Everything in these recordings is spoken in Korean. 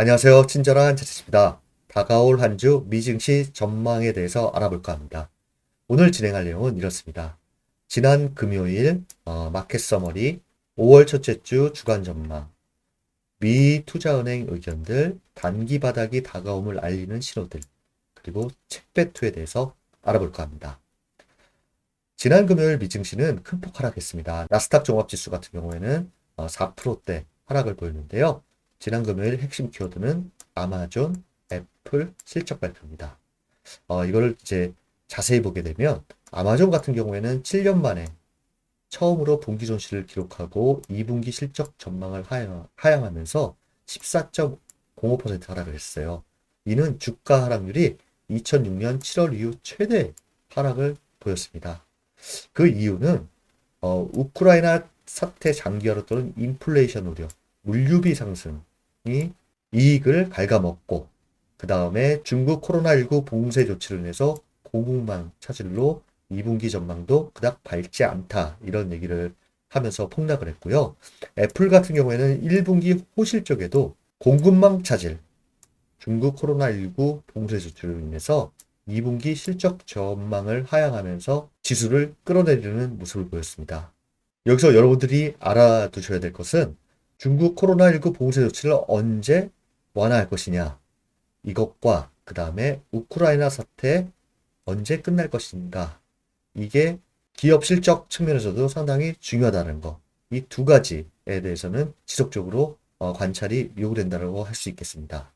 안녕하세요. 친절한 차차입니다. 다가올 한 주 미증시 전망에 대해서 알아볼까 합니다. 오늘 진행할 내용은 이렇습니다. 지난 금요일 어, 마켓 서머리 5월 첫째 주 주간 전망 미 투자은행 의견들 단기 바닥이 다가옴을 알리는 신호들 그리고 책배투에 대해서 알아볼까 합니다. 지난 금요일 미증시는 큰 폭 하락했습니다. 나스닥 종합지수 같은 경우에는 어, 4%대 하락을 보였는데요. 지난 금요일 핵심 키워드는 아마존, 애플 실적 발표입니다. 어, 이거를 이제 자세히 보게 되면 아마존 같은 경우에는 7년 만에 처음으로 분기 손실을 기록하고 2분기 실적 전망을 하향, 하향하면서 14.05% 하락을 했어요. 이는 주가 하락률이 2006년 7월 이후 최대 하락을 보였습니다. 그 이유는 어, 우크라이나 사태 장기화로 또는 인플레이션 우려, 물류비 상승이 이익을 갉아먹고 그 다음에 중국 코로나19 봉쇄 조치를 인해서 공급망 차질로 2분기 전망도 그닥 밝지 않다 이런 얘기를 하면서 폭락을 했고요. 애플 같은 경우에는 1분기 호실 쪽에도 공급망 차질, 중국 코로나19 봉쇄 조치로 인해서 2분기 실적 전망을 하향하면서 지수를 끌어내리는 모습을 보였습니다. 여기서 여러분들이 알아두셔야 될 것은 중국 코로나19 봉쇄 조치를 언제 완화할 것이냐 이것과 그 다음에 우크라이나 사태 언제 끝날 것인가 이게 기업 실적 측면에서도 상당히 중요하다는 거. 이 두 가지에 대해서는 지속적으로 어, 관찰이 요구된다고 할 수 있겠습니다.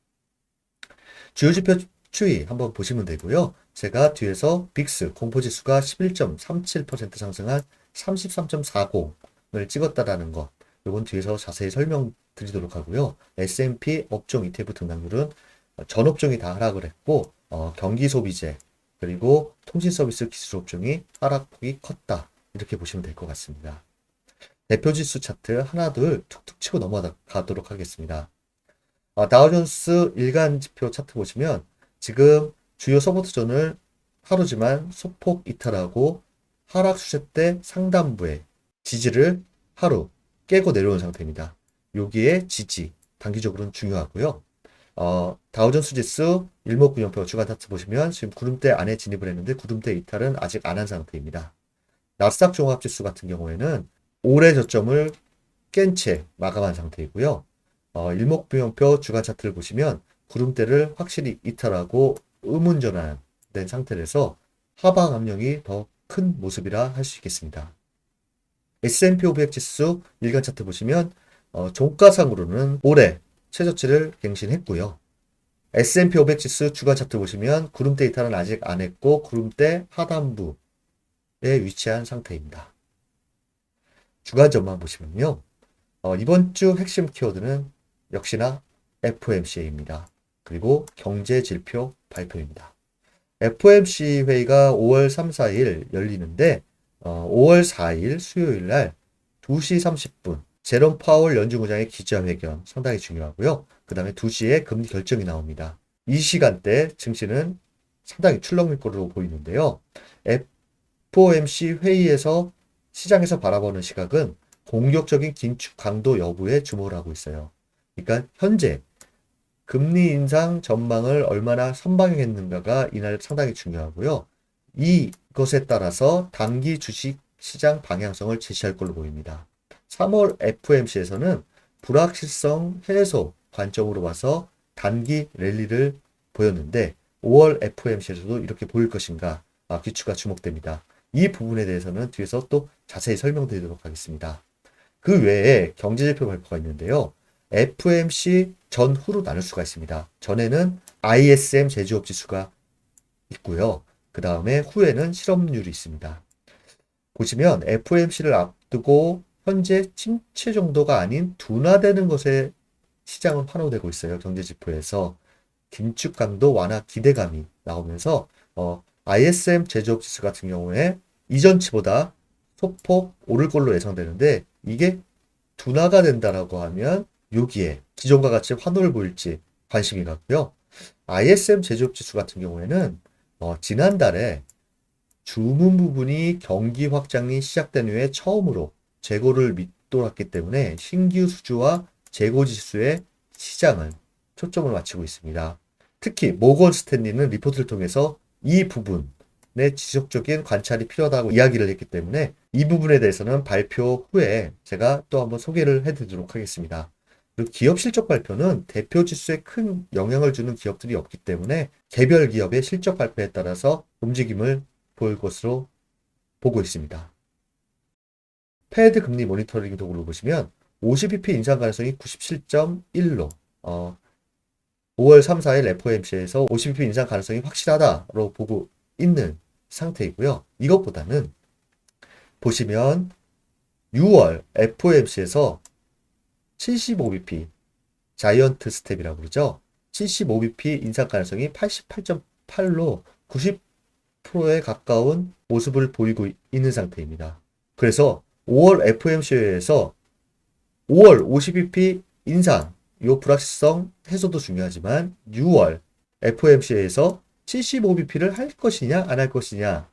주요 지표 추이 한번 보시면 되고요. 제가 뒤에서 빅스 공포지수가 11.37% 상승한 33.40을 찍었다라는 것. 요건 뒤에서 자세히 설명드리도록 하고요. S&P 업종 ETF 등락률은 전 업종이 다 하락을 했고 어, 경기 소비재 그리고 통신 서비스 기술 업종이 하락폭이 컸다. 이렇게 보시면 될 것 같습니다. 대표 지수 차트 하나 둘 툭툭 치고 넘어가도록 하겠습니다. 아, 다우존스 일간 지표 차트 보시면 지금 주요 서포트 존을 하루지만 소폭 이탈하고 하락 추세 때 상단부에 지지를 하루 깨고 내려온 상태입니다. 여기에 지지 단기적으로는 중요하고요. 어, 다우존스 지수 일목구연표 주간 차트 보시면 지금 구름대 안에 진입을 했는데 구름대 이탈은 아직 안 한 상태입니다. 나스닥 종합지수 같은 경우에는 올해 저점을 깬 채 마감한 상태이고요. 어, 일목부연표 주간 차트를 보시면 구름대를 확실히 이탈하고 의문전환된 상태라서 하방 압력이 더 큰 모습이라 할 수 있겠습니다. S&P 500 지수 일간 차트 보시면 어, 종가상으로는 올해 최저치를 갱신했고요. S&P 500 지수 주간 차트 보시면 구름대 이탈은 아직 안 했고 구름대 하단부에 위치한 상태입니다. 주간 전망 보시면요. 어, 이번 주 핵심 키워드는 역시나 FOMC입니다. 그리고 경제 지표 발표입니다. FOMC 회의가 5월 3, 4일 열리는데 어, 5월 4일 수요일 날 2시 30분 제롬 파월 연준구장의 기자회견 상당히 중요하고요. 그 다음에 2시에 금리 결정이 나옵니다. 이 시간대 증시는 상당히 출렁일 거로 보이는데요. FOMC 회의에서 시장에서 바라보는 시각은 공격적인 긴축 강도 여부에 주목을 하고 있어요. 그러니까 현재 금리 인상 전망을 얼마나 선방했는가가 이날 상당히 중요하고요. 이 것에 따라서 단기 주식 시장 방향성을 제시할 걸로 보입니다. 3월 FOMC에서는 불확실성 해소 관점으로 봐서 단기 랠리를 보였는데 5월 FOMC에서도 이렇게 보일 것인가 아, 귀추가 주목됩니다. 이 부분에 대해서는 뒤에서 또 자세히 설명드리도록 하겠습니다. 그 외에 경제지표 발표가 있는데요. FOMC 전후로 나눌 수가 있습니다. 전에는 ISM 제조업 지수가 있고요. 그 다음에 후에는 실업률이 있습니다. 보시면 FOMC를 앞두고 현재 침체 정도가 아닌 둔화되는 것에 시장은 환호되고 있어요. 경제지표에서 긴축 강도 완화 기대감이 나오면서 어, ISM 제조업 지수 같은 경우에 이전치보다 소폭 오를 걸로 예상되는데 이게 둔화가 된다라고 하면 여기에 기존과 같이 환호를 보일지 관심이 갔고요. ISM 제조업 지수 같은 경우에는 어, 지난달에 주문 부분이 경기 확장이 시작된 후에 처음으로 재고를 밑돌았기 때문에 신규 수주와 재고 지수의 시장은 초점을 맞추고 있습니다. 특히 모건 스탠리는 리포트를 통해서 이 부분의 지속적인 관찰이 필요하다고 이야기를 했기 때문에 이 부분에 대해서는 발표 후에 제가 또 한번 소개를 해드리도록 하겠습니다. 그리고 기업 실적 발표는 대표 지수에 큰 영향을 주는 기업들이 없기 때문에 개별 기업의 실적 발표에 따라서 움직임을 보일 것으로 보고 있습니다. 페드 금리 모니터링 도구를 보시면 50bp 인상 가능성이 97.1로 어, 5월 3, 4일 FOMC에서 50bp 인상 가능성이 확실하다로 보고 있는 상태이고요. 이것보다는 보시면 6월 FOMC에서 75bp 자이언트 스텝이라고 그러죠. 75bp 인상 가능성이 88.8로 90%에 가까운 모습을 보이고 있는 상태입니다. 그래서 5월 FOMC에서 5월 50bp 인상 요 불확실성 해소도 중요하지만 6월 FOMC에서 75bp를 할 것이냐 안 할 것이냐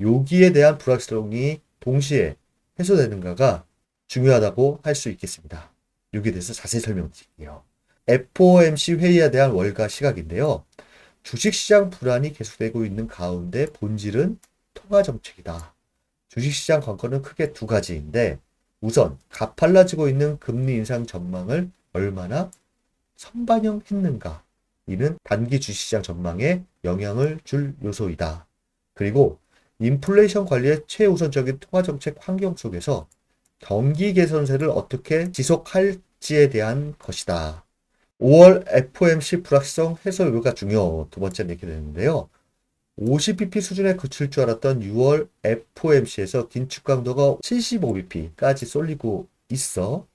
여기에 대한 불확실성이 동시에 해소되는가가 중요하다고 할 수 있겠습니다. 여기에 대해서 자세히 설명드릴게요. FOMC 회의에 대한 월가 시각인데요. 주식시장 불안이 계속되고 있는 가운데 본질은 통화 정책이다. 주식시장 관건은 크게 두 가지인데 우선 가팔라지고 있는 금리 인상 전망을 얼마나 선반영했는가. 이는 단기 주식시장 전망에 영향을 줄 요소이다. 그리고 인플레이션 관리의 최우선적인 통화 정책 환경 속에서 경기 개선세를 어떻게 지속할지에 대한 것이다. 5월 FOMC 불확실성 해소 요구가 중요 두 번째 얘기 되는데요. 50bp 수준에 그칠 줄 알았던 6월 FOMC에서 긴축 강도가 75bp까지 쏠리고 있어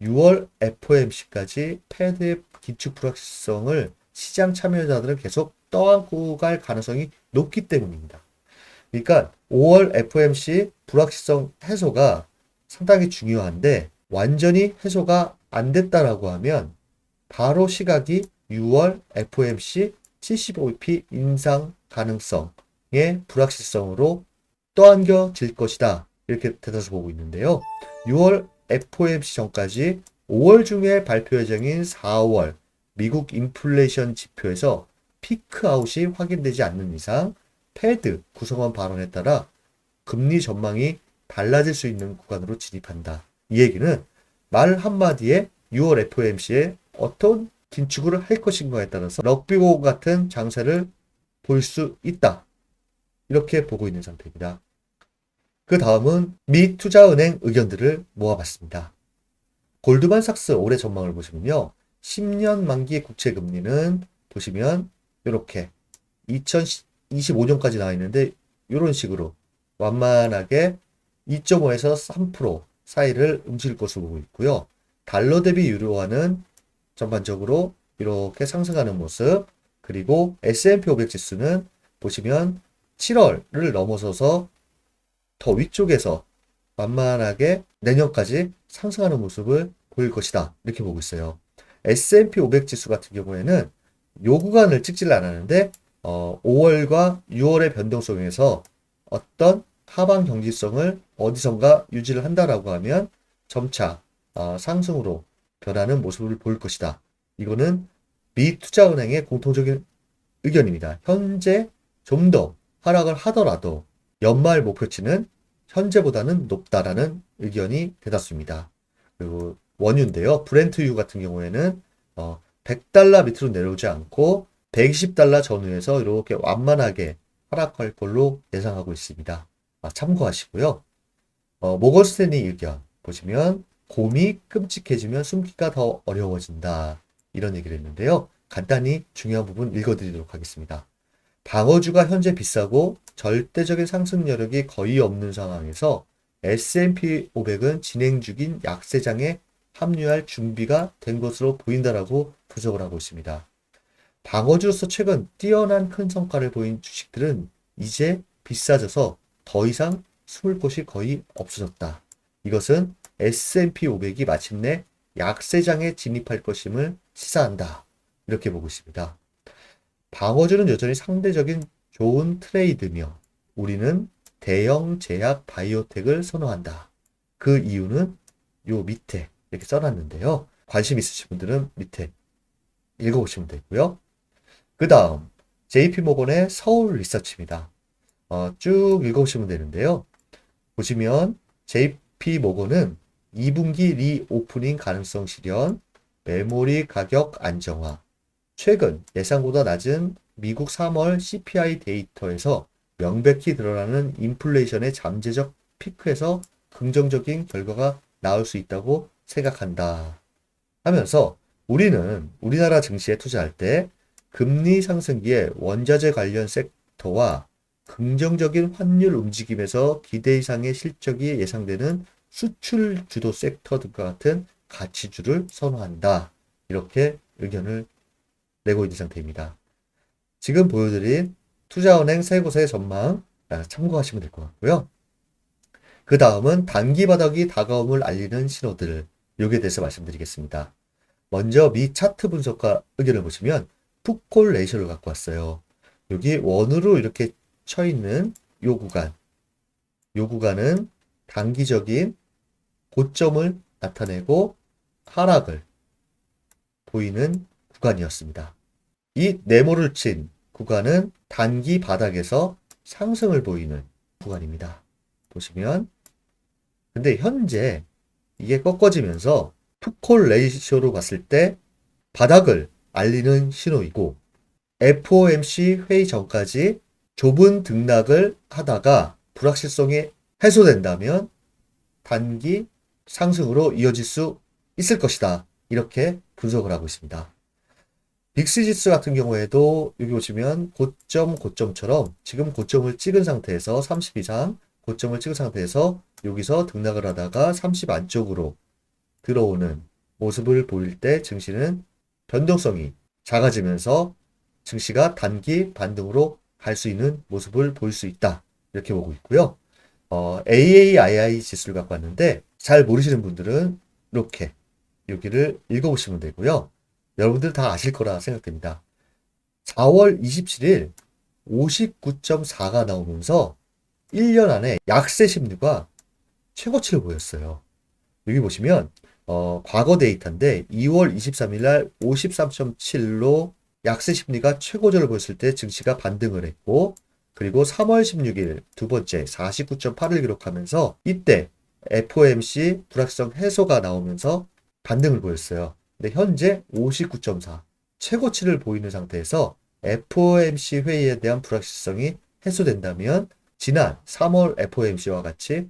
6월 FOMC까지 패드의 긴축 불확실성을 시장 참여자들은 계속 떠안고 갈 가능성이 높기 때문입니다. 그러니까 5월 FOMC 불확실성 해소가 상당히 중요한데 완전히 해소가 안 됐다라고 하면 바로 시각이 6월 FOMC 75bp 인상 가능성의 불확실성으로 떠안겨질 것이다. 이렇게 대다수 보고 있는데요. 6월 FOMC 전까지 5월 중에 발표 예정인 4월 미국 인플레이션 지표에서 피크아웃이 확인되지 않는 이상 패드 구성원 발언에 따라 금리 전망이 달라질 수 있는 구간으로 진입한다. 이 얘기는 말 한마디에 6월 FOMC에 어떤 긴축을 할 것인가에 따라서 럭비고 같은 장세를 볼 수 있다. 이렇게 보고 있는 상태입니다. 그 다음은 미 투자은행 의견들을 모아봤습니다. 골드만삭스 올해 전망을 보시면요. 10년 만기 국채 금리는 보시면 이렇게 2025년까지 나와 있는데 이런 식으로 완만하게 2.5에서 3% 사이를 움직일 것으로 보고 있고요. 달러 대비 유로화는 전반적으로 이렇게 상승하는 모습 그리고 S&P 500 지수는 보시면 7월을 넘어서서 더 위쪽에서 만만하게 내년까지 상승하는 모습을 보일 것이다. 이렇게 보고 있어요. S&P 500 지수 같은 경우에는 요 구간을 찍지를 않았는데 어, 5월과 6월의 변동성에서 어떤 하방 경직성을 어디선가 유지를 한다라고 하면 점차 어, 상승으로 변하는 모습을 보일 것이다. 이거는 미 투자은행의 공통적인 의견입니다. 현재 좀 더 하락을 하더라도 연말 목표치는 현재보다는 높다라는 의견이 대다수입니다. 그리고 원유인데요. 브렌트유 같은 경우에는 어, 100달러 밑으로 내려오지 않고 120달러 전후에서 이렇게 완만하게 하락할 걸로 예상하고 있습니다. 아, 참고하시고요. 어, 모건스탠리 의견 보시면 곰이 끔찍해지면 숨기가 더 어려워진다. 이런 얘기를 했는데요. 간단히 중요한 부분 읽어드리도록 하겠습니다. 방어주가 현재 비싸고 절대적인 상승 여력이 거의 없는 상황에서 S&P 500은 진행 중인 약세장에 합류할 준비가 된 것으로 보인다라고 분석을 하고 있습니다. 방어주로서 최근 뛰어난 큰 성과를 보인 주식들은 이제 비싸져서 더 이상 숨을 곳이 거의 없어졌다. 이것은 S&P 500이 마침내 약세장에 진입할 것임을 시사한다. 이렇게 보고 있습니다. 방어주는 여전히 상대적인 좋은 트레이드며 우리는 대형 제약 바이오텍을 선호한다. 그 이유는 요 밑에 이렇게 써놨는데요. 관심 있으신 분들은 밑에 읽어보시면 되고요. 그 다음 JP모건의 서울 리서치입니다. 어, 쭉 읽어보시면 되는데요. 보시면 JP모건은 2분기 리오프닝 가능성 실현, 메모리 가격 안정화, 최근 예상보다 낮은 미국 3월 CPI 데이터에서 명백히 드러나는 인플레이션의 잠재적 피크에서 긍정적인 결과가 나올 수 있다고 생각한다. 하면서 우리는 우리나라 증시에 투자할 때 금리 상승기에 원자재 관련 섹터와 긍정적인 환율 움직임에서 기대 이상의 실적이 예상되는 수출 주도 섹터 등과 같은 가치주를 선호한다. 이렇게 의견을 내고 있는 상태입니다. 지금 보여드린 투자은행 세 곳의 전망 아, 참고하시면 될 것 같고요. 그 다음은 단기 바닥이 다가옴을 알리는 신호들 요기에 대해서 말씀드리겠습니다. 먼저 미 차트 분석가 의견을 보시면 풋콜 레이셔를 갖고 왔어요. 여기 원으로 이렇게 쳐 있는 요 구간 요 구간은 단기적인 고점을 나타내고 하락을 보이는 구간이었습니다. 이 네모를 친 구간은 단기 바닥에서 상승을 보이는 구간입니다. 보시면 근데 현재 이게 꺾어지면서 푸콜 레이쇼로 봤을 때 바닥을 알리는 신호이고 FOMC 회의 전까지 좁은 등락을 하다가 불확실성이 해소된다면 단기 상승으로 이어질 수 있을 것이다. 이렇게 분석을 하고 있습니다. 빅스 지수 같은 경우에도 여기 보시면 고점 고점처럼 지금 고점을 찍은 상태에서 30 이상 고점을 찍은 상태에서 여기서 등락을 하다가 30 안쪽으로 들어오는 모습을 보일 때 증시는 변동성이 작아지면서 증시가 단기 반등으로 갈수 있는 모습을 보일 수 있다. 이렇게 보고 있고요. 어, AAII 지수를 갖고 왔는데 잘 모르시는 분들은 이렇게 여기를 읽어보시면 되고요. 여러분들 다 아실 거라 생각됩니다. 4월 27일 59.4가 나오면서 1년 안에 약세 심리가 최고치를 보였어요. 여기 보시면 어, 과거 데이터인데 2월 23일 날 53.7로 약세 심리가 최고조를 보였을 때 증시가 반등을 했고 그리고 3월 16일 두 번째 49.8을 기록하면서 이때 FOMC 불확실성 해소가 나오면서 반등을 보였어요. 근데 현재 59.4 최고치를 보이는 상태에서 FOMC 회의에 대한 불확실성이 해소된다면 지난 3월 FOMC와 같이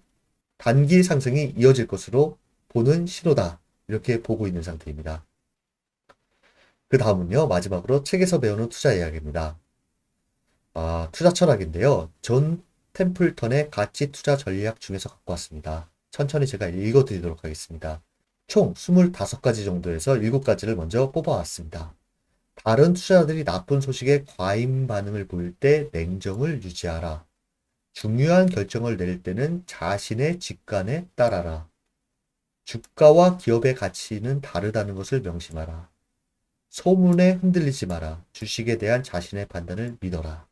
단기 상승이 이어질 것으로 보는 신호다. 이렇게 보고 있는 상태입니다. 그 다음은요, 마지막으로 책에서 배우는 투자 이야기입니다. 아, 투자 철학인데요. 존 템플턴의 가치 투자 전략 중에서 갖고 왔습니다. 천천히 제가 읽어 드리도록 하겠습니다. 총 25가지 정도에서 7가지를 먼저 뽑아왔습니다. 다른 투자자들이 나쁜 소식에 과잉 반응을 보일 때 냉정을 유지하라. 중요한 결정을 내릴 때는 자신의 직관에 따라라. 주가와 기업의 가치는 다르다는 것을 명심하라. 소문에 흔들리지 마라. 주식에 대한 자신의 판단을 믿어라.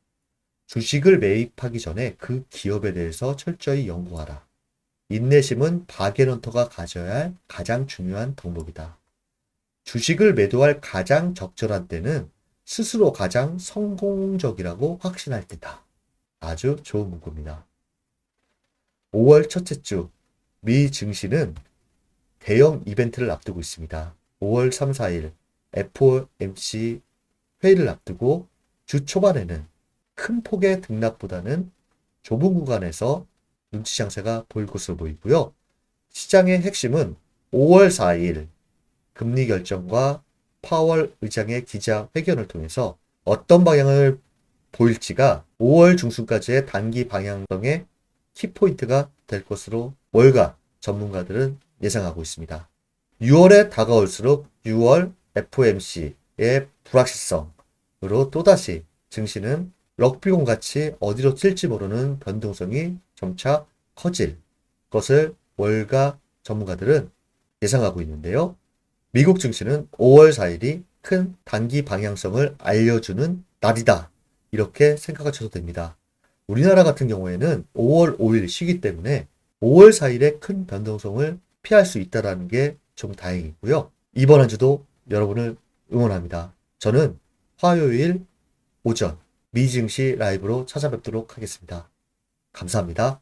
주식을 매입하기 전에 그 기업에 대해서 철저히 연구하라. 인내심은 바게런터가 가져야 할 가장 중요한 덕목이다. 주식을 매도할 가장 적절한 때는 스스로 가장 성공적이라고 확신할 때다. 아주 좋은 문구입니다. 5월 첫째 주 미 증시는 대형 이벤트를 앞두고 있습니다. 5월 3, 4일 FOMC 회의를 앞두고 주 초반에는 큰 폭의 등락보다는 좁은 구간에서 눈치 장세가 보일 것으로 보이고요. 시장의 핵심은 5월 4일 금리 결정과 파월 의장의 기자 회견을 통해서 어떤 방향을 보일지가 5월 중순까지의 단기 방향성의 키포인트가 될 것으로 월가 전문가들은 예상하고 있습니다. 6월에 다가올수록 6월 FOMC의 불확실성으로 또다시 증시는 럭비공 같이 어디로 튈지 모르는 변동성이 점차 커질 것을 월가 전문가들은 예상하고 있는데요. 미국 증시는 5월 4일이 큰 단기 방향성을 알려주는 날이다. 이렇게 생각하셔도 됩니다. 우리나라 같은 경우에는 5월 5일 쉬기 때문에 5월 4일에 큰 변동성을 피할 수 있다는 게좀 다행이고요. 이번 한 주도 여러분을 응원합니다. 저는 화요일 오전 미증시 라이브로 찾아뵙도록 하겠습니다. 감사합니다.